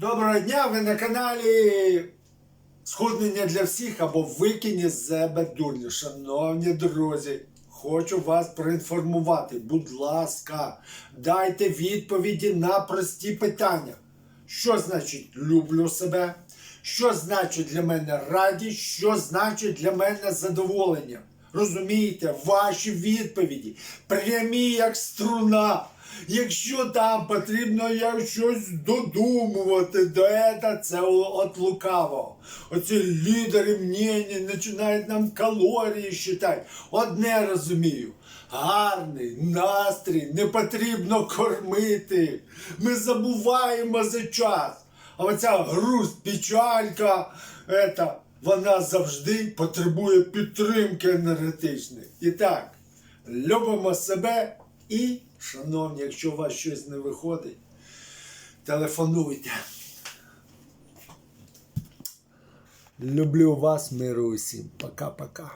Доброго дня! Ви на каналі Схуднення для всіх або Викинь із себе дурню. Шановні друзі, хочу вас проінформувати. Будь ласка, дайте відповіді на прості питання. Що значить люблю себе? Що значить для мене радість? Що значить для мене задоволення? Розумієте, ваші відповіді прямі як струна. Якщо там потрібно як щось додумувати, то це, це от лукаво. Оці лідери мнені починають нам калорії считати. Одне розумію. Гарний настрій, не потрібно кормити. Ми забуваємо за час. А оця грусть, печалька, ета, вона завжди потребує підтримки енергетичної. І так, любимо себе і, шановні, якщо у вас щось не виходить, телефонуйте. Люблю вас, миру усім. Пока-пока.